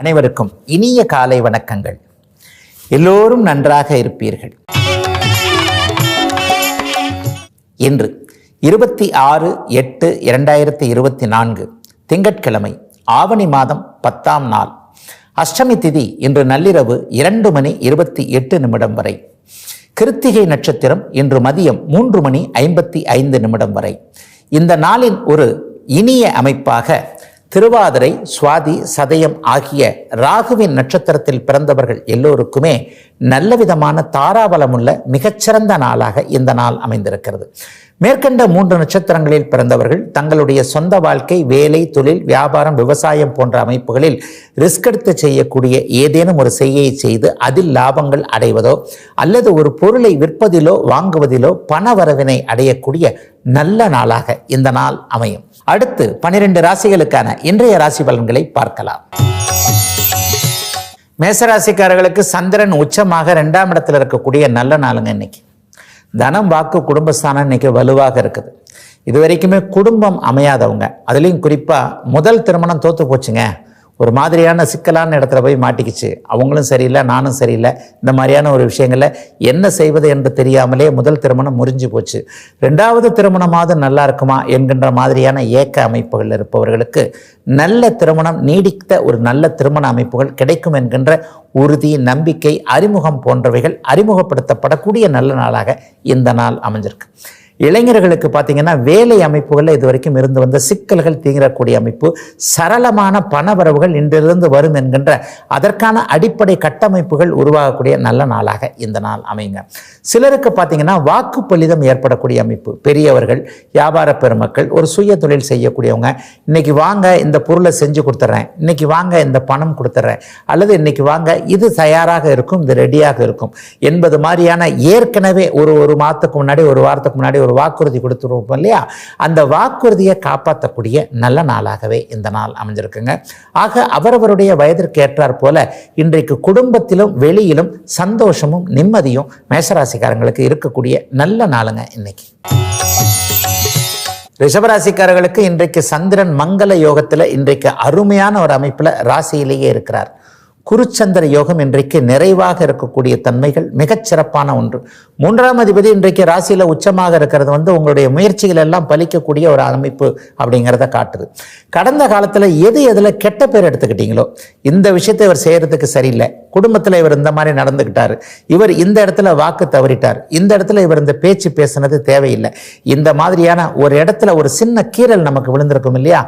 அனைவருக்கும் இனிய காலை வணக்கங்கள். எல்லோரும் நன்றாக இருப்பீர்கள். இன்று இருபத்தி ஆறு எட்டு இரண்டாயிரத்தி இருபத்தி நான்கு திங்கட்கிழமை ஆவணி மாதம் பத்தாம் நாள். அஷ்டமி திதி இன்று நள்ளிரவு இரண்டு மணி இருபத்தி எட்டு நிமிடம் வரை. கிருத்திகை நட்சத்திரம் இன்று மதியம் மூன்று மணி ஐம்பத்தி ஐந்து நிமிடம் வரை. இந்த நாளின் ஒரு இனிய அமைப்பாக திருவாதிரை சுவாதி சதயம் ஆகிய ராகுவின் நட்சத்திரத்தில் பிறந்தவர்கள் எல்லோருக்குமே நல்ல விதமான தாராபலமுள்ள மிகச்சிறந்த நாளாக இந்த நாள் அமைந்திருக்கிறது. மேற்கண்ட மூன்று நட்சத்திரங்களில் பிறந்தவர்கள் தங்களுடைய சொந்த வாழ்க்கை வேலை தொழில் வியாபாரம் விவசாயம் போன்ற அமைப்புகளில் ரிஸ்க் எடுத்து செய்யக்கூடிய ஏதேனும் ஒரு செய்கையை செய்து அதில் லாபங்கள் அடைவதோ அல்லது ஒரு பொருளை விற்பதிலோ வாங்குவதிலோ பண வரவினை அடையக்கூடிய நல்ல நாளாக இந்த நாள் அமையும். அடுத்து பனிரெண்டு ராசிகளுக்கான இன்றைய ராசி பலன்களை பார்க்கலாம். மேசராசிக்காரர்களுக்கு சந்திரன் உச்சமாக ரெண்டாம் இடத்துல இருக்கக்கூடிய நல்ல நாளுங்க இன்னைக்கு. தனம் வாக்கு குடும்பஸ்தானம் இன்னைக்கு வலுவாக இருக்குது. இது வரைக்குமே குடும்பம் அமையாதவங்க. அதுலேயும் குறிப்பாக முதல் திருமணம் தோற்று போச்சுங்க. ஒரு மாதிரியான சிக்கலான இடத்துல போய் மாட்டிக்கிச்சு. அவங்களும் சரியில்லை நானும் சரியில்லை. இந்த மாதிரியான ஒரு விஷயங்களில் என்ன செய்வது என்று தெரியாமலே முதல் திருமணம் முறிஞ்சு போச்சு. ரெண்டாவது திருமணமாவது நல்லா இருக்குமா என்கின்ற மாதிரியான ஏக்க அமைப்புகள் இருப்பவர்களுக்கு நல்ல திருமணம் நீடித்த ஒரு நல்ல திருமண அமைப்புகள் கிடைக்கும் என்கின்ற உறுதி நம்பிக்கை அறிமுகம் போன்றவைகள் அறிமுகப்படுத்தப்படக்கூடிய நல்ல நாளாக இந்த நாள் அமைஞ்சிருக்கு. இளைஞர்களுக்கு பார்த்தீங்கன்னா வேலை அமைப்புகளில் இது வரைக்கும் இருந்து வந்த சிக்கல்கள் தீங்கிடக்கூடிய அமைப்பு சரளமான பணவரவுகள் இன்றிலிருந்து வரும் என்கின்ற அதற்கான அடிப்படை கட்டமைப்புகள் உருவாகக்கூடிய நல்ல நாளாக இந்த நாள் அமைங்க. சிலருக்கு பார்த்தீங்கன்னா வாக்குப்பலிதம் ஏற்படக்கூடிய அமைப்பு. பெரியவர்கள் வியாபார பெருமக்கள் ஒரு சுய தொழில் செய்யக்கூடியவங்க இன்னைக்கு வாங்க இந்த பொருளை செஞ்சு கொடுத்துட்றேன் இன்னைக்கு வாங்க இந்த பணம் கொடுத்துட்றேன் அல்லது இன்னைக்கு வாங்க இது தயாராக இருக்கும் இது ரெடியாக இருக்கும் என்பது மாதிரியான ஏற்கனவே ஒரு ஒரு மாதத்துக்கு முன்னாடி ஒரு வாரத்துக்கு முன்னாடி ஒரு வாக்குறுதி கொடுத்துருவோம் இல்லையா? அந்த வாக்குறுதியை காப்பாற்றக்கூடிய நல்ல நாளாகவே இந்த நாள் அமைஞ்சிருக்குங்க. ஆக அவரவருடைய வயதிற்கு ஏற்றாற் போல இன்றைக்கு குடும்பத்திலும் வெளியிலும் சந்தோஷமும் நிம்மதியும் மேசராசிக்காரங்களுக்கு இருக்கக்கூடிய நல்ல நாளுங்க இன்னைக்கு. ரிஷபராசிக்காரர்களுக்கு இன்றைக்கு சந்திரன் மங்கள யோகத்தில் இன்றைக்கு அருமையான ஒரு அமைப்பில் ராசியிலேயே இருக்கிறார். குருச்சந்திர யோகம் இன்றைக்கு நிறைவாக இருக்கக்கூடிய தன்மைகள் மிகச் சிறப்பான ஒன்று. மூன்றாம் அதிபதி இன்றைக்கு ராசியில் உச்சமாக இருக்கிறது வந்து உங்களுடைய முயற்சிகள் எல்லாம் பலிக்கக்கூடிய ஒரு அமைப்பு அப்படிங்கிறத காட்டுது. கடந்த காலத்தில் எது எதில் கெட்ட பேர் எடுத்துக்கிட்டீங்களோ இந்த விஷயத்தை இவர் செய்கிறதுக்கு சரியில்லை. குடும்பத்தில் இவர் இந்த மாதிரி நடந்துக்கிட்டார் இவர் இந்த இடத்துல வாக்கு தவறிட்டார். இந்த இடத்துல இவர் இந்த பேச்சு பேசுனது தேவையில்லை. இந்த மாதிரியான ஒரு இடத்துல ஒரு சின்ன கீறல் நமக்கு விழுந்திருக்கும் இல்லையா?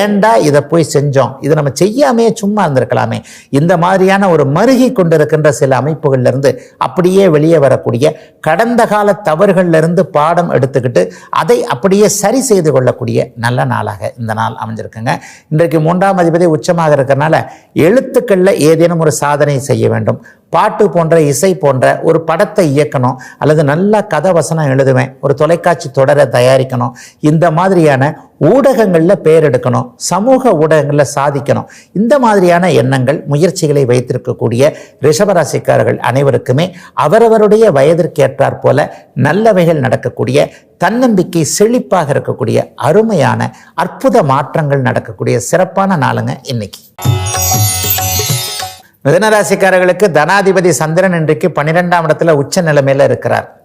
ஏண்டா இதை போய் செஞ்சோம்? இதை நம்ம செய்யாமையே சும்மா இருந்திருக்கலாமே. இந்த மாதிரியான ஒரு மருகி கொண்டிருக்கின்ற சில அமைப்புகள்லேருந்து அப்படியே வெளியே வரக்கூடிய கடந்த கால தவறுகள்லேருந்து பாடம் எடுத்துக்கிட்டு அதை அப்படியே சரி செய்து கொள்ளக்கூடிய நல்ல நாளாக இந்த நாள் அமைஞ்சிருக்குங்க. இன்றைக்கு மூன்றாம் அதிபதி உச்சமாக இருக்கிறனால எழுத்துக்களில் ஏதேனும் ஒரு சாதனை செய்ய வேண்டும். பாட்டு போன்ற இசை போன்ற ஒரு படத்தை இயக்கணும். அல்லது நல்ல கதை வசனம் எழுதுவேன். ஒரு தொலைக்காட்சி தொடரை தயாரிக்கணும். இந்த மாதிரியான ஊடகங்களில் பேர் எடுக்கணும். சமூக ஊடகங்களில் சாதிக்கணும். இந்த மாதிரியான எண்ணங்கள் முயற்சிகளை வைத்திருக்கக்கூடிய ரிஷபராசிக்காரர்கள் அனைவருக்குமே அவரவருடைய வயதிற்கேற்றாற் போல நல்லவைகள் நடக்கக்கூடிய தன்னம்பிக்கை செழிப்பாக இருக்கக்கூடிய அருமையான அற்புத மாற்றங்கள் நடக்கக்கூடிய சிறப்பான நாளுங்க இன்னைக்கு. மிதனராசிக்காரர்களுக்கு தனாதிபதி சந்திரன் இன்றைக்கு பன்னிரெண்டாம் இடத்துல உச்ச நிலைமையில இருக்கிறார்.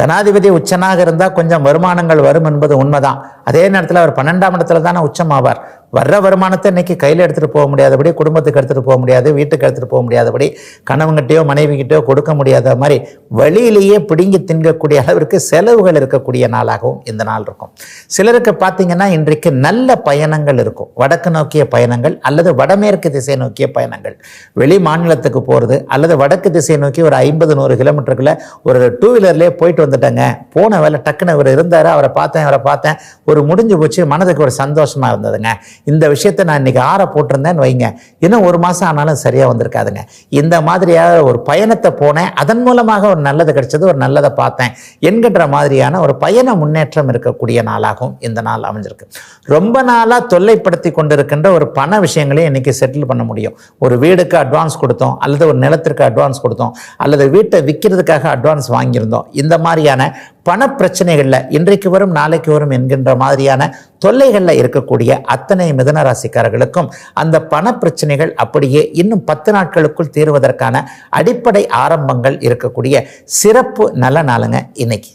தனாதிபதி உச்சனாக இருந்தால் கொஞ்சம் வருமானங்கள் வரும் என்பது உண்மைதான். அதே நேரத்தில் அவர் பன்னெண்டாம் இடத்துல தானே உச்சமாவார். வர்ற வருமானத்தை இன்னைக்கு கையில் எடுத்துகிட்டு போக முடியாதபடி குடும்பத்துக்கு எடுத்துகிட்டு போக முடியாது வீட்டுக்கு எடுத்துகிட்டு போக முடியாதபடி கணவன்கிட்டயோ மனைவிகிட்டயோ கொடுக்க முடியாத மாதிரி வழியிலேயே பிடுங்கி தின்கக்கூடிய அளவிற்கு செலவுகள் இருக்கக்கூடிய நாளாகவும் இந்த நாள் இருக்கும். சிலருக்கு பார்த்தீங்கன்னா இன்றைக்கு நல்ல பயணங்கள் இருக்கும். வடக்கு நோக்கிய பயணங்கள் அல்லது வடமேற்கு திசை நோக்கிய பயணங்கள். வெளி மாநிலத்துக்கு போகிறது அல்லது வடக்கு திசை நோக்கி ஒரு ஐம்பது நூறு கிலோமீட்டருக்குள்ளே ஒரு டூ வீலர்லேயே போயிட்டு வந்துட்டேங்க. போன வேலை டக்குன்னு அவர் இருந்தார் அவரை பார்த்தேன் அவரை பார்த்தேன். ஒரு முடிஞ்சு போச்சு மனதுக்கு ஒரு சந்தோஷமாக இருந்ததுங்க. இந்த விஷயத்த நான் இன்றைக்கி ஆற போட்டிருந்தேன்னு வைங்க. இன்னும் ஒரு மாதம் ஆனாலும் சரியாக வந்திருக்காதுங்க. இந்த மாதிரியாக ஒரு பயணத்தை போனேன். அதன் மூலமாக ஒரு நல்லது கிடைச்சது ஒரு நல்லதை பார்த்தேன். என்கின்ற மாதிரியான ஒரு பயண முன்னேற்றம் இருக்கக்கூடிய நாளாகவும் இந்த நாள் அமைஞ்சிருக்கு. ரொம்ப நாளாக தொல்லைப்படுத்தி கொண்டிருக்கின்ற ஒரு பண விஷயங்களையும் இன்றைக்கி செட்டில் பண்ண முடியும். ஒரு வீடுக்கு அட்வான்ஸ் கொடுத்தோம் அல்லது ஒரு நிலத்திற்கு அட்வான்ஸ் கொடுத்தோம் அல்லது வீட்டை விற்கிறதுக்காக அட்வான்ஸ் வாங்கியிருந்தோம். இந்த மாதிரியான பணப்பிரச்சனைகளில் இன்றைக்கு வரும் நாளைக்கு வரும் என்கின்ற மாதிரியான தொல்லைகளில் இருக்கக்கூடிய அத்தனை மிதன ராசிக்காரர்களுக்கும் அந்த பணப்பிரச்சனைகள் அப்படியே இன்னும் பத்து நாட்களுக்குள் தீர்வதற்கான அடிப்படை ஆரம்பங்கள் இருக்கக்கூடிய சிறப்பு நல்ல நாளுங்க இன்னைக்கு.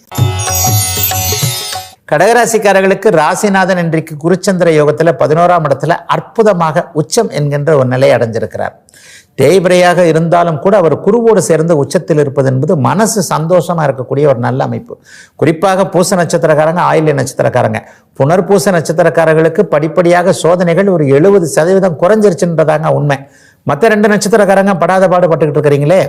கடகராசிக்காரர்களுக்கு ராசிநாதன் இன்றைக்கு குருச்சந்திர யோகத்தில் பதினோராம் இடத்துல அற்புதமாக உச்சம் என்கின்ற ஒரு நிலை அடைஞ்சிருக்கிறார். தேய்பிரையாக இருந்தாலும் கூட அவர் குருவோடு சேர்ந்து உச்சத்தில் இருப்பது என்பது மனசு சந்தோஷமா இருக்கக்கூடிய ஒரு நல்ல அமைப்பு. குறிப்பாக பூச நட்சத்திரக்காரங்க ஆயில்ய நட்சத்திரக்காரங்க. புனர்பூச நட்சத்திரக்காரர்களுக்கு படிப்படியாக சோதனைகள் ஒரு எழுபது சதவீதம் குறைஞ்சிருச்சுன்றதாங்க உண்மை. மற்ற ரெண்டு நட்சத்திரக்காரங்க படாத பாடுபட்டுக்கிட்டு இருக்கிறீங்களே?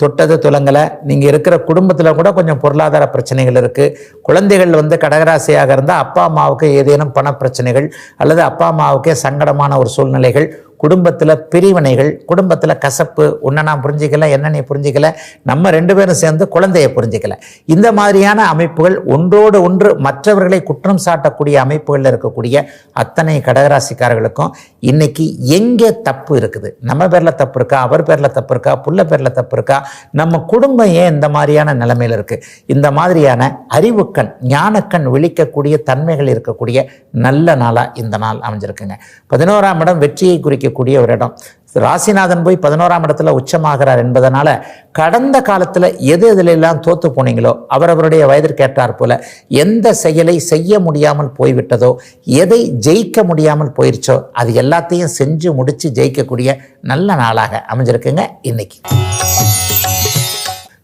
தொட்டது துலங்கலை. நீங்கள் இருக்கிற குடும்பத்தில் கூட கொஞ்சம் பொருளாதார பிரச்சனைகள் இருக்குது குழந்தைகள் வந்து கடகராசியாக இருந்தால் அப்பா அம்மாவுக்கு ஏதேனும் பண பிரச்சனைகள் அல்லது அப்பா அம்மாவுக்கே சங்கடமான ஒரு சூழ்நிலைகள் குடும்பத்தில் பிரிவினைகள் குடும்பத்தில் கசப்பு உன்னை நான் புரிஞ்சிக்கல என்ன நீ புரிஞ்சிக்கல நம்ம ரெண்டு பேரும் சேர்ந்து குழந்தையை புரிஞ்சிக்கல. இந்த மாதிரியான அமைப்புகள் ஒன்றோடு ஒன்று மற்றவர்களை குற்றம் சாட்டக்கூடிய அமைப்புகளில் இருக்கக்கூடிய அத்தனை கடகராசிக்காரர்களுக்கும் இன்னைக்கு எங்கே தப்பு இருக்குது? நம்ம பேரில் தப்பு இருக்கா? அவர் பேரில் தப்பு இருக்கா? புள்ள பேரில் தப்பு இருக்கா? நம்ம குடும்பம் ஏன் இந்த மாதிரியான நிலைமையில் இருக்குது இந்த மாதிரியான அறிவுக்கண் ஞானக்கண் விழிக்கக்கூடிய தன்மைகள் இருக்கக்கூடிய நல்ல நாளாக இந்த நாள் அமைஞ்சிருக்குங்க. பதினோராம் இடம் வெற்றியை குறிக்கக்கூடிய ஒரு இடம். ராசிநாதன் போய் பதினோராம் இடத்துல உச்சமாகிறார் என்பதனால கடந்த காலத்தில் எது எதுலெல்லாம் தோத்து போனீங்களோ அவரவருடைய வயதிற்கேற்றார் போல எந்த செயலை செய்ய முடியாமல் போய்விட்டதோ எதை ஜெயிக்க முடியாமல் போயிருச்சோ அது எல்லாத்தையும் செஞ்சு முடிச்சு ஜெயிக்கக்கூடிய நல்ல நாளாக அமைஞ்சிருக்குங்க இன்னைக்கு.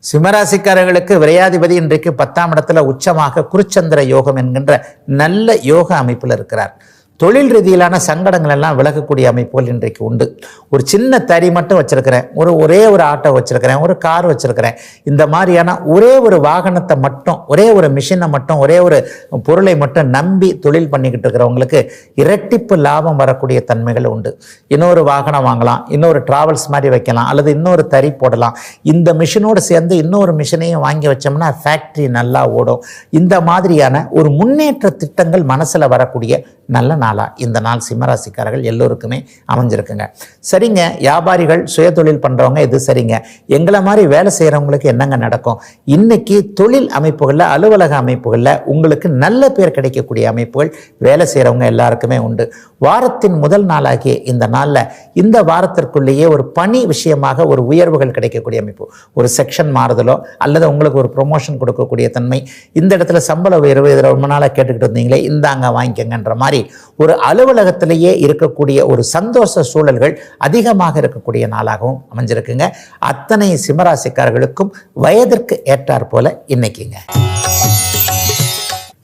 சிம்மராசிக்காரர்களுக்கு விரையாதிபதி இன்றைக்கு பத்தாம் இடத்துல உச்சமாக குருச்சந்திர யோகம் என்கின்ற நல்ல யோக அமைப்பில் இருக்கிறார். தொழில் ரீதியிலான சங்கடங்கள் எல்லாம் விலகக்கூடிய அமைப்புகள் இன்றைக்கு உண்டு. ஒரு சின்ன தறி மட்டும் வச்சிருக்கிறேன். ஒரு ஒரே ஒரு ஆட்டோ வச்சிருக்கிறேன். ஒரு கார் வச்சிருக்கிறேன். இந்த மாதிரியான ஒரே ஒரு வாகனத்தை மட்டும் ஒரே ஒரு மிஷினை மட்டும் ஒரே ஒரு பொருளை மட்டும் நம்பி தொழில் பண்ணிக்கிட்டு இருக்கிறவங்களுக்கு இரட்டிப்பு லாபம் வரக்கூடிய தன்மைகள் உண்டு. இன்னொரு வாகனம் வாங்கலாம். இன்னொரு டிராவல்ஸ் மாதிரி வைக்கலாம். அல்லது இன்னொரு தறி போடலாம். இந்த மிஷினோடு சேர்ந்து இன்னொரு மிஷினையும் வாங்கி வச்சோம்னா ஃபேக்ட்ரி நல்லா ஓடும். இந்த மாதிரியான ஒரு முன்னேற்ற திட்டங்கள் மனசில் வரக்கூடிய நல்ல நாளாக இந்த நாள் சிம்மராசிக்காரர்கள் எல்லோருக்குமே அமைஞ்சிருக்குங்க. சரிங்க வியாபாரிகள் சுயதொழில் பண்ணுறவங்க இது சரிங்க. எங்களை மாதிரி வேலை செய்கிறவங்களுக்கு என்னங்க நடக்கும்? இன்றைக்கி தொழில் அமைப்புகளில் அலுவலக அமைப்புகளில் உங்களுக்கு நல்ல பேர் கிடைக்கக்கூடிய அமைப்புகள் வேலை செய்கிறவங்க எல்லாருக்குமே உண்டு. வாரத்தின் முதல் நாளாகிய இந்த நாளில் இந்த வாரத்திற்குள்ளேயே ஒரு பணி விஷயமாக ஒரு உயர்வுகள் கிடைக்கக்கூடிய அமைப்பு. ஒரு செக்ஷன் மாறுதலோ அல்லது உங்களுக்கு ஒரு ப்ரொமோஷன் கொடுக்கக்கூடிய தன்மை. இந்த இடத்துல சம்பள உயர்வு இதில் ரொம்ப நாளாக கேட்டுக்கிட்டு இருந்தீங்களே இந்தாங்க வாங்கிக்கங்கன்ற மாதிரி மாதிரி ஒரு அலுவலகத்திலேயே இருக்கக்கூடிய ஒரு சந்தோஷ சூழல்கள் அதிகமாக இருக்கக்கூடிய நாளாகவும் அமைஞ்சிருக்குங்க. அத்தனை சிம்மராசிக்காரர்களுக்கும் வயதிற்கு ஏற்றாற் போல இன்னைக்குங்க.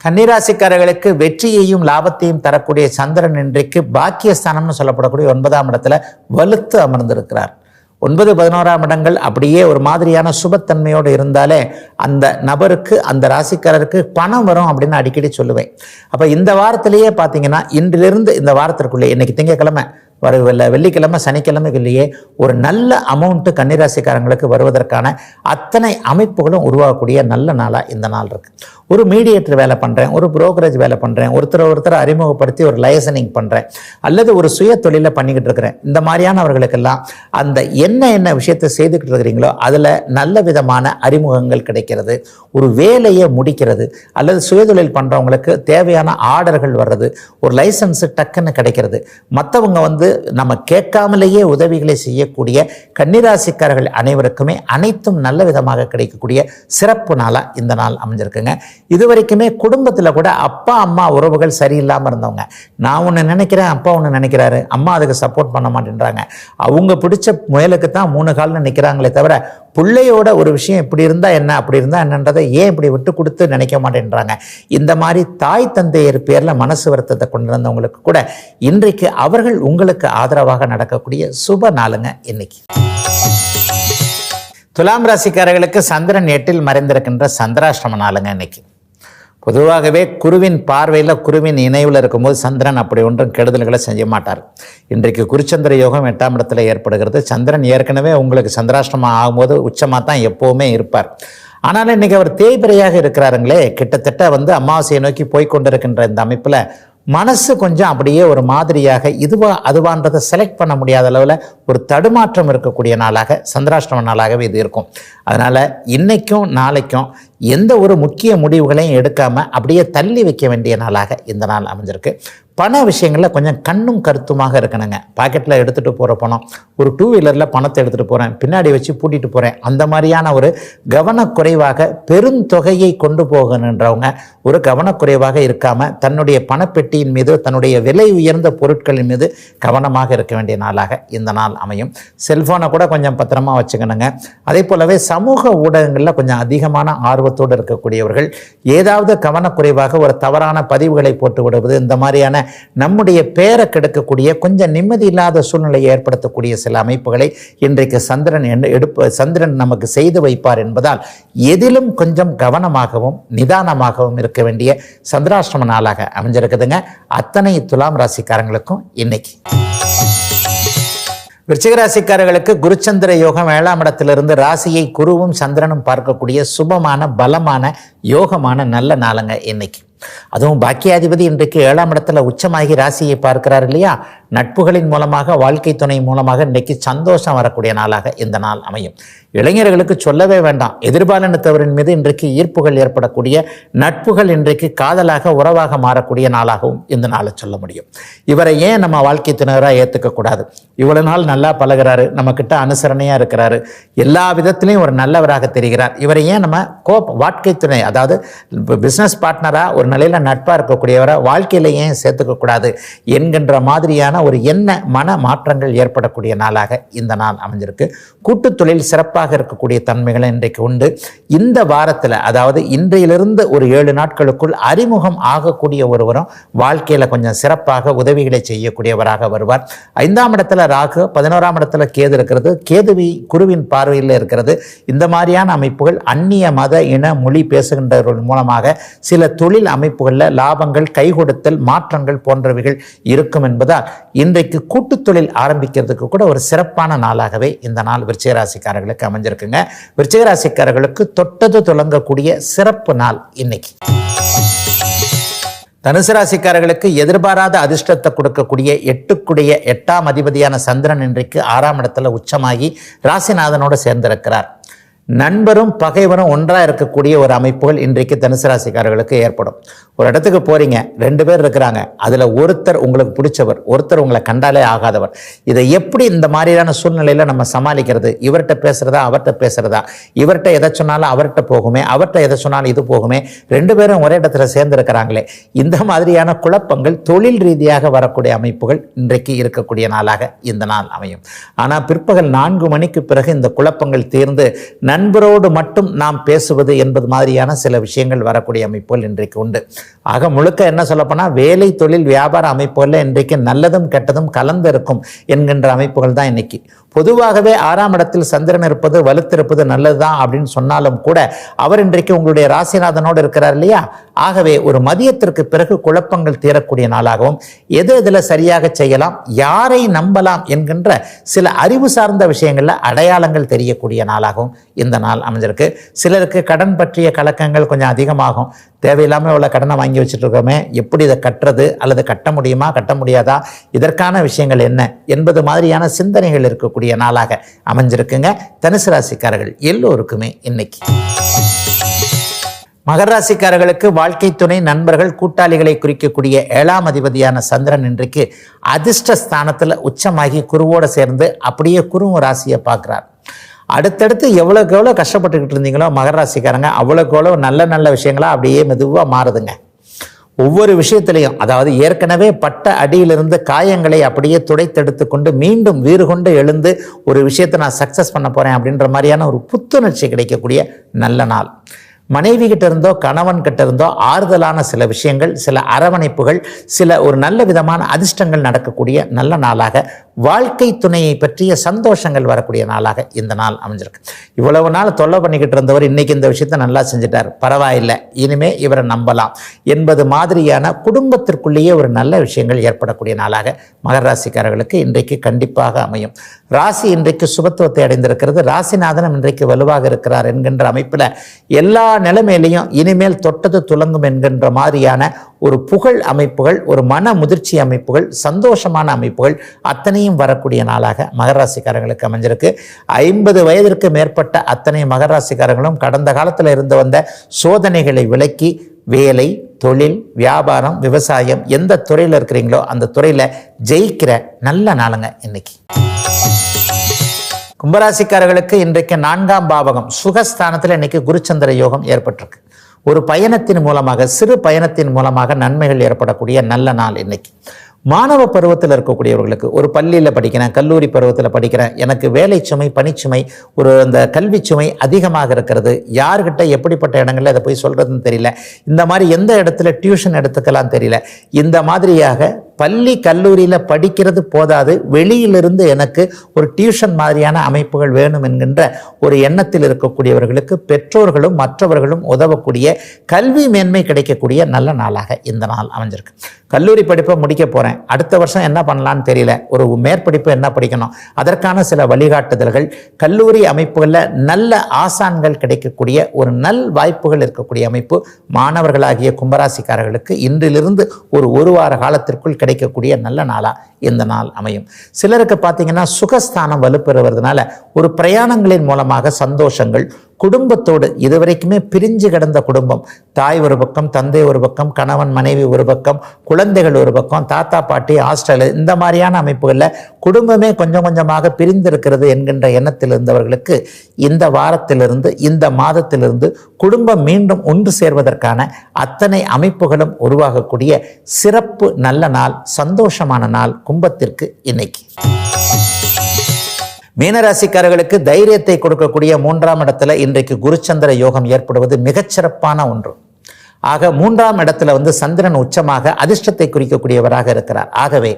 கன்னிராசிக்காரர்களுக்கு வெற்றியையும் லாபத்தையும் தரக்கூடிய சந்திரன் இன்றைக்கு பாக்கியஸ்தானம்னு சொல்லப்படக்கூடிய ஒன்பதாம் இடத்துல வலுத்து அமர்ந்திருக்கிறார். ஒன்பது பதினோராம் இடங்கள் அப்படியே ஒரு மாதிரியான சுபத்தன்மையோடு இருந்தாலே அந்த நபருக்கு அந்த ராசிக்காரருக்கு பணம் வரும் அப்படின்னு அடிக்கடி சொல்லுவேன். அப்போ இந்த வாரத்திலேயே பார்த்தீங்கன்னா இன்றிலிருந்து இந்த வாரத்திற்குள்ளே இன்னைக்கு திங்கக்கிழமை வர வெள்ளிக்கிழமை சனிக்கிழமைக்குள்ளேயே ஒரு நல்ல அமௌண்ட்டு கன்னிராசிக்காரங்களுக்கு வருவதற்கான அத்தனை அமைப்புகளும் உருவாகக்கூடிய நல்ல நாளாக இந்த நாள் இருக்குது ஒரு மீடியேட்டர் வேலை பண்ணுறேன் ஒரு புரோக்கரேஜ் வேலை பண்ணுறேன் ஒருத்தர் ஒருத்தர் அறிமுகப்படுத்தி ஒரு லைசனிங் பண்ணுறேன் அல்லது ஒரு சுய தொழிலை பண்ணிக்கிட்டு இருக்கிறேன். இந்த மாதிரியானவர்களுக்கெல்லாம் அந்த என்ன என்ன விஷயத்தை செய்துக்கிட்டு இருக்கிறீங்களோ அதில் நல்ல விதமான அறிமுகங்கள் கிடைக்கிறது ஒரு வேலையை முடிக்கிறது அல்லது சுயதொழில் பண்ணுறவங்களுக்கு தேவையான ஆர்டர்கள் வர்றது ஒரு லைசன்ஸு டக்குன்னு கிடைக்கிறது. மற்றவங்க வந்து நம்ம கேட்காமலேயே உதவிகளை செய்யக்கூடிய கன்னிராசிக்காரர்கள் அனைவருக்குமே அனைத்தும் நல்ல விதமாக கிடைக்கக்கூடிய சிறப்பு நாளாக இந்த நாள் அமைஞ்சிருக்குங்க. இது வரைக்குமே குடும்பத்தில் கூட அப்பா அம்மா உறவுகள் சரியில்லாமல் இருந்தவங்க. நான் ஒன்று நினைக்கிறேன் அப்பா ஒன்று நினைக்கிறாரு அம்மா அதுக்கு சப்போர்ட் பண்ண மாட்டேன்றாங்க. அவங்க பிடிச்ச முயலுக்கு தான் மூணு காலில் நிற்கிறாங்களே தவிர பிள்ளையோட ஒரு விஷயம் இப்படி இருந்தால் என்ன அப்படி இருந்தால் என்னன்றதை ஏன் இப்படி விட்டு கொடுத்து நினைக்க மாட்டேன்றாங்க. இந்த மாதிரி தாய் தந்தையர் பேரில் மனசு வருத்தத்தை கொண்டு வந்தவங்களுக்கு கூட இன்றைக்கு அவர்கள் உங்களுக்கு ஆதரவாக நடக்கக்கூடிய சுப நாளுங்க இன்னைக்கு. துலாம் ராசிக்காரர்களுக்கு சந்திரன் எட்டில் மறைந்திருக்கின்ற சந்திராஷ்டம நாளுங்க இன்னைக்கு. பொதுவாகவே குருவின் பார்வையில் குருவின் இணைவில் இருக்கும்போது சந்திரன் அப்படி ஒன்றும் கெடுதல்களை செய்ய மாட்டார். இன்றைக்கு குருச்சந்திர யோகம் எட்டாம் இடத்துல ஏற்படுகிறது. சந்திரன் ஏற்கனவே உங்களுக்கு சந்திராஷ்டமம் ஆகும்போது உச்சமாக தான் எப்போவுமே இருப்பார். ஆனாலும் இன்றைக்கி அவர் தேய்பிரையாக இருக்கிறாருங்களே கிட்டத்தட்ட வந்து அமாவாசையை நோக்கி போய்கொண்டிருக்கின்ற இந்த அமைப்பில் மனசு கொஞ்சம் அப்படியே ஒரு மாதிரியாக இதுவா அதுவான்றதை செலக்ட் பண்ண முடியாத அளவில் ஒரு தடுமாற்றம் இருக்கக்கூடிய நாளாக சந்திராஷ்டம நாளாகவே இது இருக்கும். அதனால் இன்றைக்கும் நாளைக்கும் எந்த ஒரு முக்கிய முடிவுகளையும் எடுக்காமல் அப்படியே தள்ளி வைக்க வேண்டிய நாளாக இந்த நாள் அமைஞ்சிருக்கு. பண விஷயங்களில் கொஞ்சம் கண்ணும் கருத்துமாக இருக்கணுங்க. பாக்கெட்டில் எடுத்துகிட்டு போகிற பணம் ஒரு டூ வீலரில் பணத்தை எடுத்துகிட்டு போகிறேன் பின்னாடி வச்சு பூட்டிட்டு போகிறேன் அந்த மாதிரியான ஒரு கவனக்குறைவாக பெருந்தொகையை கொண்டு போகணுன்றவங்க ஒரு கவனக்குறைவாக இருக்காமல் தன்னுடைய பணப்பெட்டியின் மீது தன்னுடைய விலை உயர்ந்த பொருட்களின் மீது கவனமாக இருக்க வேண்டிய நாளாக இந்த நாள் அமையும். செல்ஃபோனை கூட கொஞ்சம் பத்திரமா வச்சுக்கணுங்க. அதே போலவே சமூக ஊடகங்களில் கொஞ்சம் அதிகமான ஆர்வத்தோடு இருக்கக்கூடியவர்கள் ஏதாவது கவனக்குறைவாக ஒரு தவறான பதிவுகளை போட்டு விடுவது இந்த மாதிரியான நம்முடைய பேரை கெடுக்கக்கூடிய கொஞ்சம் நிம்மதி இல்லாத சூழ்நிலையை ஏற்படுத்தக்கூடிய சில அமைப்புகளை இன்றைக்கு சந்திரன் என்ன- எடுப்ப சந்திரன் நமக்கு செய்து வைப்பார் என்பதால் எதிலும் கொஞ்சம் கவனமாகவும் நிதானமாகவும் இருக்க வேண்டிய சந்திராஷ்டம நாளாக அமைஞ்சிருக்குதுங்க. அத்தனை துலாம் ராசிக்காரங்களுக்கும் இன்னைக்கு. விருச்சிகராசிக்காரர்களுக்கு குருச்சந்திர யோகம் ஏழாம் இடத்திலிருந்து ராசியை குருவும் சந்திரனும் பார்க்கக்கூடிய சுபமான பலமான யோகமான நல்ல நாளுங்க இன்னைக்கு. அதுவும் பாக்கியாதிபதி இன்றைக்கு ஏழாம் இடத்துல உச்சமாகி ராசியை பார்க்கிறார் இல்லையா? நட்புகளின் மூலமாக வாழ்க்கை துணை மூலமாக இன்றைக்கு சந்தோஷம் வரக்கூடிய நாளாக இந்த நாள் அமையும். இளைஞர்களுக்கு சொல்லவே வேண்டாம். எதிர்பாலினத்தவரின் மீது இன்றைக்கு ஈர்ப்புகள் ஏற்படக்கூடிய நட்புகள் இன்றைக்கு காதலாக உறவாக மாறக்கூடிய நாளாகவும் இந்த நாளை சொல்ல முடியும். இவரை ஏன் நம்ம வாழ்க்கை துணைவராக ஏற்றுக்கக்கூடாது இவ்வளோ இவ்வளவு நாள் நல்லா பழகுறாரு நம்மக்கிட்ட அனுசரணையாக இருக்கிறாரு எல்லா விதத்திலையும் ஒரு நல்லவராக தெரிகிறார். இவரை ஏன் நம்ம கோப் வாழ்க்கை துணை அதாவது பிஸ்னஸ் பார்ட்னராக ஒரு நிலையில் நட்பாக இருக்கக்கூடியவரை வாழ்க்கையில ஏன் சேர்த்துக்க கூடாது? என்கின்ற மாதிரியான ஒரு எண்ண மன மாற்றங்கள் ஏற்படக்கூடிய நாளாக இந்த நாள் அமைஞ்சிருக்கு. கூட்டுத் தொழில் சிறப்பாக இருக்கக்கூடிய தன்மைகளை இன்றைக்கு உண்டு. இந்த வாரத்தில் அதாவது இன்றையிலிருந்து ஒரு ஏழு நாட்களுக்குள் அறிமுகம் ஆகக்கூடிய ஒருவரும் வாழ்க்கையில கொஞ்சம் சிறப்பாக உதவிகளை செய்யக்கூடியவராக வருவார். ஐந்தாம் இடத்துல ராகு பதினோராம் இடத்துல கேது இருக்கிறது. கேதுவி குருவின் பார்வையில் இருக்கிறது. இந்த மாதிரியான அமைப்புகள் அந்நிய மத இன மொழி பேசுகின்றவர்கள் மூலமாக சில தொழில் அமைப்புகளில் லாபங்கள் கை கொடுத்தல் மாற்றங்கள் போன்றவைகள் இருக்கும் என்பதால் இன்றைக்கு கூட்டுத் தொழில் ஆரம்பிக்கிறதுக்கு கூட ஒரு சிறப்பான நாளாகவே இந்த நாள் விருச்சிகராசிக்காரர்களுக்கு அமைஞ்சிருக்குங்க. விருச்சிகராசிக்காரர்களுக்கு தொட்டது தொடங்கக்கூடிய சிறப்பு நாள் இன்னைக்கு. தனுசு ராசிக்காரர்களுக்கு எதிர்பாராத அதிர்ஷ்டத்தை கொடுக்கக்கூடிய எட்டுக்குடைய எட்டாம் அதிபதியான சந்திரன் இன்றைக்கு ஆறாம் இடத்துல உச்சமாகி ராசிநாதனோடு சேர்ந்திருக்கிறார். நண்பரும் பகைவரும் ஒன்றாக இருக்கக்கூடிய ஒரு அமைப்புகள் இன்றைக்கு தனுசு ராசிக்காரர்களுக்கு ஏற்படும். ஒரு இடத்துக்கு போறீங்க ரெண்டு பேர் இருக்கிறாங்க அதில் ஒருத்தர் உங்களுக்கு பிடிச்சவர் ஒருத்தர் உங்களை கண்டாலே ஆகாதவர். இதை எப்படி இந்த மாதிரியான சூழ்நிலையில் நம்ம சமாளிக்கிறது? இவர்கிட்ட பேசுறதா அவர்கிட்ட பேசுறதா? இவர்கிட்ட எதை சொன்னாலும் அவர்கிட்ட போகுமே அவர்கிட்ட எதை சொன்னாலும் இது போகுமே. ரெண்டு பேரும் ஒரே இடத்துல சேர்ந்துருக்கிறாங்களே இந்த மாதிரியான குழப்பங்கள் தொழில் ரீதியாக வரக்கூடிய அமைப்புகள் இன்றைக்கு இருக்கக்கூடிய நாளாக இந்த நாள் அமையும். ஆனால் பிற்பகல் நான்கு மணிக்கு பிறகு இந்த குழப்பங்கள் தீர்ந்து நன் நண்பரோடு மட்டும் நாம் பேசுவது என்பது மாதிரியான சில விஷயங்கள் வரக்கூடிய அமைப்புகள் இன்றைக்கு உண்டு. ஆக முழுக்க என்ன சொல்லப்போனால் வேலை தொழில் வியாபார அமைப்புகளில் இன்றைக்கு நல்லதும் கெட்டதும் கலந்து இருக்கும் என்கின்ற அமைப்புகள் தான் இன்னைக்கு. பொதுவாகவே ஆறாம் இடத்தில் சந்திரன் இருப்பது வலுத்திருப்பது நல்லதுதான் அப்படின்னு சொன்னாலும் கூட அவர் இன்றைக்கு உங்களுடைய ராசிநாதனோடு இருக்கிறார் இல்லையா? ஆகவே ஒரு மதியத்திற்கு பிறகு குழப்பங்கள் தீரக்கூடிய நாளாகவும் எது எதில் சரியாக செய்யலாம் யாரை நம்பலாம் என்கின்ற சில அறிவு சார்ந்த விஷயங்களில் அடையாளங்கள் தெரியக்கூடிய நாளாகவும் இந்த நாள் அமைஞ்சிருக்கு. சிலருக்கு கடன் பற்றிய கலக்கங்கள் கொஞ்சம் அதிகமாகும். தேவையில்லாமல் இவ்வளோ கடனை வாங்கி வச்சுட்ருக்கோமே எப்படி இதை கட்டுறது? அல்லது கட்ட முடியுமா? கட்ட முடியாதா? இதற்கான விஷயங்கள் என்ன? என்பது மாதிரியான சிந்தனைகள் இருக்கக்கூடிய நாளாக அமைஞ்சிருக்குங்க. தனுசு ராசிக்காரர்கள் எல்லோருக்குமே இன்னைக்கு. மகர ராசிக்காரர்களுக்கு வாழ்க்கை துணை நண்பர்கள் கூட்டாளிகளை குறிக்கக்கூடிய ஏழாம் அதிபதியான சந்திரன் இன்றைக்கு அதிர்ஷ்ட ஸ்தானத்தில் உச்சமாகி குருவோடு சேர்ந்து அப்படியே குருவும் ராசியை பார்க்குறார். அடுத்தடுத்து எவ்வளோக்கு எவ்வளோ கஷ்டப்பட்டுக்கிட்டு இருந்தீங்களோ மகர ராசிக்காரங்க அவ்வளோக்கு எவ்வளோ நல்ல நல்ல விஷயங்களாக அப்படியே மெதுவாக மாறுதுங்க. ஒவ்வொரு விஷயத்திலையும் அதாவது ஏற்கனவே பட்ட அடியிலிருந்து காயங்களை அப்படியே துடைத்தெடுத்து கொண்டு மீண்டும் வீறு கொண்டு எழுந்து ஒரு விஷயத்தை நான் சக்ஸஸ் பண்ண போகிறேன் அப்படின்ற மாதிரியான ஒரு புத்துணர்ச்சி கிடைக்கக்கூடிய நல்ல நாள். மனைவி கிட்ட இருந்தோ கணவன் கிட்ட இருந்தோ ஆறுதலான சில விஷயங்கள் சில அரவணைப்புகள் சில ஒரு நல்ல விதமான அதிர்ஷ்டங்கள் நடக்கக்கூடிய நல்ல நாளாக வாழ்க்கை துணையை பற்றிய சந்தோஷங்கள் வரக்கூடிய நாளாக இந்த நாள் அமைஞ்சிருக்கு. இவ்வளவு நாள் தொல்லை பண்ணிக்கிட்டு இருந்தவர் இன்னைக்கு இந்த விஷயத்தை நல்லா செஞ்சுட்டார். பரவாயில்லை. இனிமே இவரை நம்பலாம். என்பது மாதிரியான குடும்பத்திற்குள்ளேயே ஒரு நல்ல விஷயங்கள் ஏற்படக்கூடிய நாளாக மகர ராசிக்காரர்களுக்கு இன்றைக்கு கண்டிப்பாக அமையும். ராசி இன்றைக்கு சுபத்துவத்தை அடைந்திருக்கிறது. ராசிநாதனம் இன்றைக்கு வலுவாக இருக்கிறார் என்கின்ற அமைப்பில் எல்லா நிலைமையிலையும் இனிமேல் தொட்டது துலங்கும் என்கின்ற மாதிரியான ஒரு புகழ் அமைப்புகள் ஒரு மன முதிர்ச்சி அமைப்புகள் சந்தோஷமான அமைப்புகள் அத்தனையும் வரக்கூடிய நாளாக மகராசிக்காரங்களுக்கு அமைஞ்சிருக்கு. ஐம்பது வயதிற்கு மேற்பட்ட அத்தனை மகராசிக்காரங்களும் கடந்த காலத்தில் இருந்து வந்த சோதனைகளை விலக்கி வேலை தொழில் வியாபாரம் விவசாயம் எந்த துறையில் இருக்கிறீங்களோ அந்த துறையில் ஜெயிக்கிற நல்ல நாளுங்க இன்னைக்கு. கும்பராசிக்காரர்களுக்கு இன்றைக்கு நான்காம் பாவகம் சுகஸ்தானத்தில் இன்னைக்கு குருச்சந்திர யோகம் ஏற்பட்டிருக்கு. ஒரு பயணத்தின் மூலமாக சிறு பயணத்தின் மூலமாக நன்மைகள் ஏற்படக்கூடிய நல்ல நாள் இன்னைக்கு. மாணவ பருவத்தில் இருக்கக்கூடியவர்களுக்கு ஒரு பள்ளியில் படிக்கிறேன் கல்லூரி பருவத்தில் படிக்கிறேன் எனக்கு வேலை சுமை பணிச்சுமை ஒரு அந்த கல்வி சுமை அதிகமாக இருக்கிறது. யார்கிட்ட எப்படிப்பட்ட இடங்களில் அதை போய் சொல்கிறதுன்னு தெரியல. இந்த மாதிரி எந்த இடத்துல டியூஷன் எடுத்துக்கலாம் தெரியல. இந்த மாதிரியாக பள்ளி கல்லூரியில் படிக்கிறது போதாது. வெளியிலிருந்து எனக்கு ஒரு டியூஷன் மாதிரியான அமைப்புகள் வேணும் என்கின்ற ஒரு எண்ணத்தில் இருக்கக்கூடியவர்களுக்கு பெற்றோர்களும் மற்றவர்களும் உதவக்கூடிய கல்வி மேன்மை கிடைக்கக்கூடிய நல்ல நாளாக இந்த நாள் அமைஞ்சிருக்கு. கல்லூரி படிப்பை முடிக்க போகிறேன் அடுத்த வருஷம் என்ன பண்ணலான்னு தெரியல. ஒரு மேற்படிப்பு என்ன படிக்கணும்? அதற்கான சில வழிகாட்டுதல்கள் கல்லூரி அமைப்புகளில் நல்ல ஆசான்கள் கிடைக்கக்கூடிய ஒரு நல் வாய்ப்புகள் இருக்கக்கூடிய அமைப்பு மாணவர்களாகிய கும்பராசிக்காரர்களுக்கு இன்றிலிருந்து ஒரு ஒரு வார காலத்திற்குள் கிடைக்கக்கூடிய நல்ல நாளாக இந்த நாள் அமையும். சிலருக்கு பார்த்தீங்கன்னா சுகஸ்தானம் வலுப்பெறுவதனால ஒரு பிரயாணங்களின் மூலமாக சந்தோஷங்கள் குடும்பத்தோடு இதுவரைக்குமே பிரிஞ்சு கிடந்த குடும்பம் தாய் ஒரு பக்கம் தந்தை ஒரு பக்கம் கணவன் மனைவி ஒரு பக்கம் குழந்தைகள் ஒரு பக்கம் தாத்தா பாட்டி ஹாஸ்டல் இந்த மாதிரியான அமைப்புகளில் குடும்பமே கொஞ்சம் கொஞ்சமாக பிரிந்திருக்கிறது என்கின்ற எண்ணத்தில் இருந்தவர்களுக்கு இந்த வாரத்திலிருந்து இந்த மாதத்திலிருந்து குடும்பம் மீண்டும் ஒன்று சேர்வதற்கான அத்தனை அமைப்புகளும் உருவாகக்கூடிய சிறப்பு நல்ல நாள் சந்தோஷமான நாள் கும்பத்திற்கு இன்னைக்கு. மீனராசிக்காரர்களுக்கு தைரியத்தை கொடுக்கக்கூடிய மூன்றாம் இடத்துல இன்றைக்கு குருச்சந்திர யோகம் ஏற்படுவது மிகச்சிறப்பான ஒன்று. ஆக மூன்றாம் இடத்துல வந்து சந்திரன் உச்சமாக அதிர்ஷ்டத்தை குறிக்கக்கூடியவராக இருக்கிறார். ஆகவே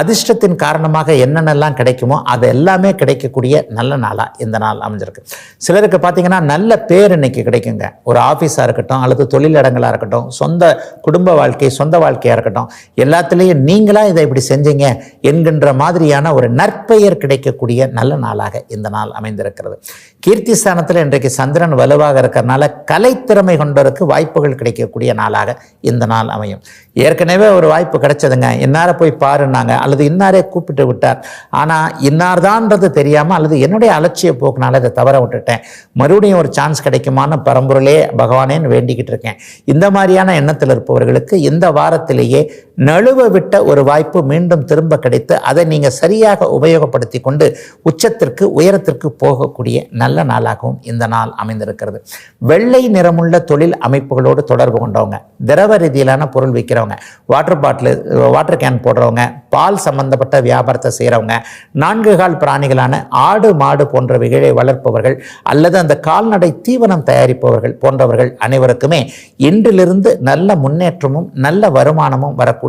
அதிர்ஷ்டத்தின் காரணமாக என்னென்னலாம் கிடைக்குமோ அது எல்லாமே கிடைக்கக்கூடிய நல்ல நாளாக இந்த நாள் அமைஞ்சிருக்கு. சிலருக்கு பார்த்தீங்கன்னா நல்ல பேர் இன்னைக்கு கிடைக்குங்க. ஒரு ஆஃபீஸாக இருக்கட்டும் அல்லது தொழிலிடங்களாக இருக்கட்டும் சொந்த குடும்ப வாழ்க்கை சொந்த வாழ்க்கையாக இருக்கட்டும் எல்லாத்துலேயும் நீங்களாக இதை இப்படி செஞ்சீங்க என்கின்ற மாதிரியான ஒரு நற்பெயர் கிடைக்கக்கூடிய நல்ல நாளாக இந்த நாள் அமைந்திருக்கிறது. கீர்த்தி ஸ்தானத்தில் இன்றைக்கு சந்திரன் வலுவாக இருக்கிறனால கலைத்திறமை கொண்டவருக்கு வாய்ப்புகள் கிடைக்கக்கூடிய நாளாக இந்த நாள் அமையும். ஏற்கனவே ஒரு வாய்ப்பு கிடைச்சதுங்க. இன்னார போய் பாருன்னாங்க. அல்லது இன்னாரே கூப்பிட்டு விட்டார். ஆனால் இன்னார்தான்றது தெரியாமல் அல்லது என்னுடைய அலட்சிய போக்குனால இதை தவற விட்டுட்டேன். மறுபடியும் ஒரு சான்ஸ் கிடைக்குமான்னு பரம்பொருளே பகவானேன்னு வேண்டிக்கிட்டு இருக்கேன். இந்த மாதிரியான எண்ணத்தில் இருப்பவர்களுக்கு இந்த வாரத்திலேயே நழுவ விட்ட ஒரு வாய்ப்பு மீண்டும் திரும்ப கிடைத்து அதை நீங்கள் சரியாக உபயோகப்படுத்தி கொண்டு உச்சத்திற்கு உயரத்திற்கு போகக்கூடிய நல்ல நாளாகவும் இந்த நாள் அமைந்திருக்கிறது. வெள்ளை நிறமுள்ள தொழில் அமைப்புகளோடு தொடர்பு கொண்டவங்க திரவ ரீதியிலான பொருள் விற்கிறவங்க வாட்டர் பாட்டில் வாட்டர் கேன் போடுறவங்க பால் சம்பந்தப்பட்ட வியாபாரத்தை செய்கிறவங்க நான்கு கால் பிராணிகளான ஆடு மாடு போன்றவைகளை வளர்ப்பவர்கள் அல்லது அந்த கால்நடை தீவனம் தயாரிப்பவர்கள் போன்றவர்கள் அனைவருக்குமே இன்றிலிருந்து நல்ல முன்னேற்றமும் நல்ல வருமானமும் வரக்கூடிய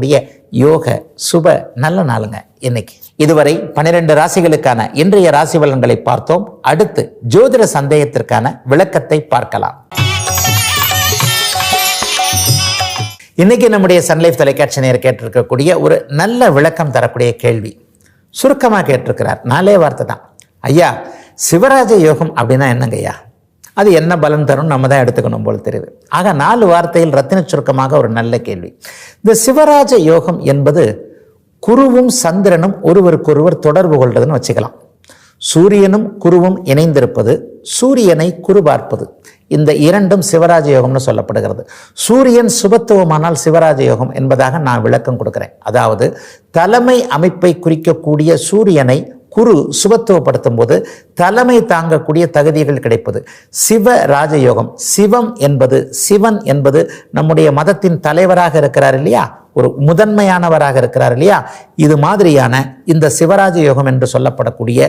யோக சுப நல்ல நாளுங்க இன்னைக்கு. இதுவரை பன்னிரண்டு ராசிகளுக்கான இன்றைய ராசி பலன்களை பார்த்தோம். அடுத்து ஜோதிட சந்தேகத்திற்கான விளக்கத்தை பார்க்கலாம். இன்னைக்கு நம்முடைய சன்லைஃப் தொலைக்காட்சி நேர் கேட்டிருக்கக்கூடிய ஒரு நல்ல விளக்கம் தரக்கூடிய கேள்வி. சுருக்கமாக கேட்டிருக்கிறார். நாலே வார்த்தை தான். ஐயா சிவராஜ யோகம் அப்படின்னா என்னங்க ஐயா அது என்ன பலன் தரும் நம்ம தான் எடுத்துக்கணும் போல் தெரியுது. ஆக நாலு வார்த்தையில் ரத்தின சுருக்கமாக ஒரு நல்ல கேள்வி. இந்த சிவராஜ யோகம் என்பது குருவும் சந்திரனும் ஒருவருக்கொருவர் தொடர்பு கொள்றதுன்னு வச்சுக்கலாம். சூரியனும் குருவும் இணைந்திருப்பது சூரியனை குரு பார்ப்பது. இந்த இரண்டும் சிவராஜ யோகம்னு சொல்லப்படுகிறது. சூரியன் சுபத்துவமானால் சிவராஜ யோகம் என்பதாக நான் விளக்கம் கொடுக்கிறேன். அதாவது தலைமை அமைப்பை குறிக்கக்கூடிய சூரியனை குரு சுபத்துவப்படுத்தும் போது தலைமை தாங்கக்கூடிய தகுதிகள் கிடைப்பது. சிவ ராஜயோகம் சிவம் என்பது சிவன் என்பது நம்முடைய மதத்தின் தலைவராக இருக்கிறார் இல்லையா? ஒரு முதன்மையானவராக இருக்கிறார் இல்லையா? இது மாதிரியான இந்த சிவராஜ யோகம் என்று சொல்லப்படக்கூடிய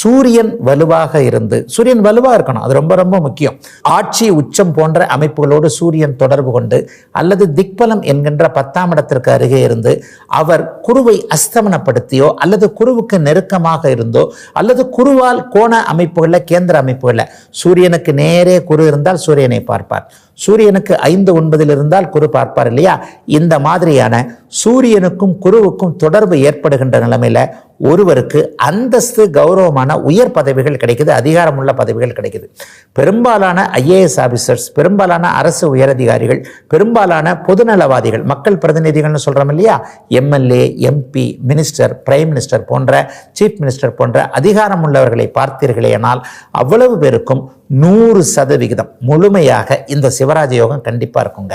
சூரியன் வலுவாக இருந்து சூரியன் வலுவாக இருக்கணும் அது ரொம்ப ரொம்ப முக்கியம். ஆட்சி உச்சம் போன்ற அமைப்புகளோடு சூரியன் தொடர்பு கொண்டு அல்லது திக்பலம் என்கின்ற பத்தாம் இடத்திற்கு அருகே இருந்து அவர் குருவை அஸ்தமனப்படுத்தியோ அல்லது குருவுக்கு நெருக்கமாக இருந்தோ அல்லது குருவால் கோண அமைப்புகளில் கேந்திர அமைப்புகளில் சூரியனுக்கு நேரே குரு இருந்தால் சூரியனை பார்ப்பார். சூரியனுக்கு ஐந்து ஒன்பதில் இருந்தால் குரு பார்ப்பார் இல்லையா? இந்த மாதிரியான சூரியனுக்கும் குருவுக்கும் தொடர்பு ஏற்படுகின்ற நிலைமையில ஒருவருக்கு அந்தஸ்து கௌரவமான உயர் பதவிகள் கிடைக்குது அதிகாரமுள்ள பதவிகள் கிடைக்குது. பெரும்பாலான ஐஏஎஸ் ஆபீசர்ஸ் பெரும்பாலான அரசு உயரதிகாரிகள் பெரும்பாலான பொதுநலவாதிகள் மக்கள் பிரதிநிதிகள்னு சொல்றோம் இல்லையா? MLA MP minister prime minister போன்ற சீஃப் மினிஸ்டர் போன்ற அதிகாரம் உள்ளவர்களை பார்த்தீர்களேனால் அவ்வளவு பேருக்கும் நூறு சதவிகிதம் முழுமையாக இந்த சிவராஜ யோகம் கண்டிப்பாக இருக்குங்க.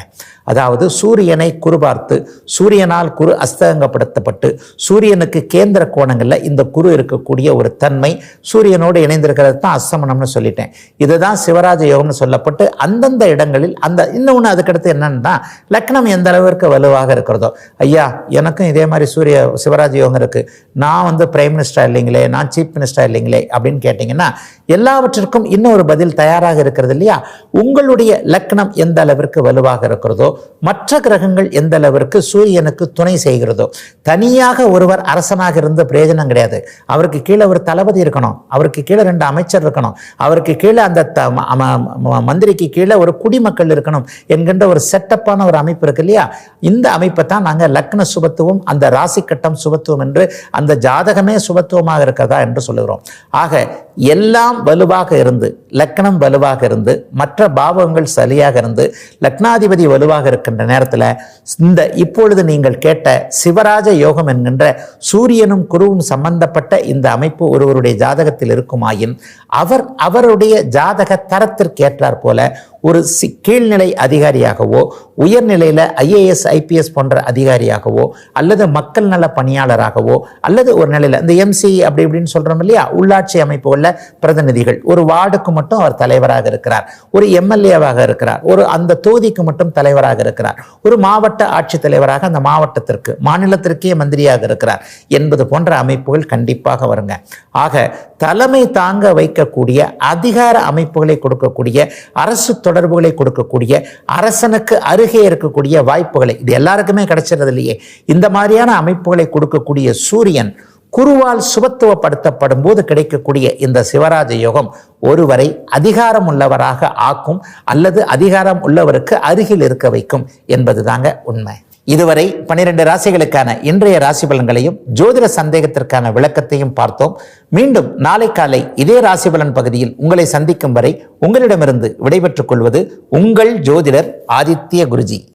அதாவது சூரியனை குறுபார்த்து சூரியனால் குரு அஸ்தகங்கப்படுத்தப்பட்டு சூரியனுக்கு கேந்திர கோணங்களில் இந்த குரு இருக்கக்கூடிய ஒரு தன்மை சூரியனோடு இணைந்திருக்கிறது தான் அஸ்தமனம்னு சொல்லிட்டேன். இதுதான் சிவராஜ யோகம்னு சொல்லப்பட்டு அந்தந்த இடங்களில் அந்த இன்னொன்று அதுக்கடுத்து என்னன்னா லக்னம் எந்த அளவிற்கு வலுவாக இருக்கிறதோ. ஐயா எனக்கும் இதே மாதிரி சூரிய சிவராஜ யோகம் இருக்குது நான் வந்து பிரைம் மினிஸ்டர் இல்லைங்களே நான் சீஃப் மினிஸ்டர் இல்லைங்களே அப்படின்னு கேட்டிங்கன்னா எல்லாவற்றிற்கும் இன்னொரு பதில் தயாராக இருக்கிறது இல்லையா? உங்களுடைய லக்னம் எந்த அளவிற்கு வலுவாக இருக்கிறதோ மற்ற கிரகங்கள் எந்த அளவிற்கு சூரியனுக்கு துணை செய்கிறதோ தனியாக ஒருவர் அரசனாக இருந்து பிரயோஜனம் கிடையாது. அவருக்கு கீழே ஒரு தளபதி இருக்கணும். அவருக்கு கீழே ரெண்டு அமைச்சர் இருக்கணும். அவருக்கு கீழே அந்த த- மந்திரிக்கு கீழே ஒரு குடிமக்கள் இருக்கணும் என்கின்ற ஒரு செட்டப்பான ஒரு அமைப்பு இருக்கு இல்லையா? இந்த அமைப்பை தான் நாங்கள் லக்ன சுபத்துவம் அந்த ராசி கட்டம் சுபத்துவம் என்று அந்த ஜாதகமே சுபத்துவமாக இருக்கிறதா என்று சொல்லுகிறோம். ஆக எல்லாம் வலுவாக இருந்து லக்னம் வலுவாக இருந்து மற்ற பாவங்கள் சரியாக இருந்து லக்னாதிபதி வலுவாக இருக்கின்ற நேரத்தில் இந்த இப்பொழுது நீங்கள் கேட்ட சிவராஜ யோகம் என்கின்ற சூரியனும் குரு குருவும் சம்பந்தப்பட்ட இந்த அமைப்பு ஒருவருடைய ஜாதகத்தில் இருக்குமாயின் அவர் அவருடைய ஜாதக தரத்திற்கேற்றார் போல ஒரு சி கீழ்நிலை அதிகாரியாகவோ உயர்நிலையில் ஐஏஎஸ் ஐபிஎஸ் போன்ற அதிகாரியாகவோ அல்லது மக்கள் நல பணியாளராகவோ அல்லது ஒரு நிலையில் இந்த எம்சி அப்படி இப்படின்னு சொல்கிறோம் இல்லையா? உள்ளாட்சி அமைப்புகளில் பிரதிநிதிகள். ஒரு வார்டுக்கு மட்டும் அவர் தலைவராக இருக்கிறார். ஒரு எம்எல்ஏவாக இருக்கிறார். ஒரு அந்த தொகுதிக்கு மட்டும் தலைவராக இருக்கிறார். ஒரு மாவட்ட ஆட்சித்தலைவராக அந்த மாவட்டத்திற்கு மாநிலத்திற்கே மந்திரியாக இருக்கிறார் என்பது போன்ற அமைப்புகள் கண்டிப்பாக வருங்க. ஆக தலைமை தாங்க வைக்கக்கூடிய அதிகார அமைப்புகளை கொடுக்கக்கூடிய அரசு தொடர்புகளை கொடுக்கக்கூடிய அரசனுக்கு அருகே இருக்கக்கூடிய வாய்ப்புகளை இது எல்லாருக்குமே கிடைச்சிருது இல்லையே. இந்த மாதிரியான அமைப்புகளை கொடுக்கக்கூடிய சூரியன் குருவால் சுபத்துவப்படுத்தப்படும் போது கிடைக்கக்கூடிய இந்த சிவராஜ யோகம் ஒருவரை அதிகாரம் உள்ளவராக ஆக்கும் அல்லது அதிகாரம் உள்ளவருக்கு அருகில் இருக்க வைக்கும் என்பது தாங்க உண்மை. இதுவரை பனிரெண்டு ராசிகளுக்கான இன்றைய ராசி பலன்களையும் ஜோதிட சந்தேகத்திற்கான விளக்கத்தையும் பார்த்தோம். மீண்டும் நாளை காலை இதே ராசி பலன் பகுதியில் உங்களை சந்திக்கும் வரை உங்களிடமிருந்து விடைபெற்றுக் கொள்வது உங்கள் ஜோதிடர் ஆதித்ய குருஜி.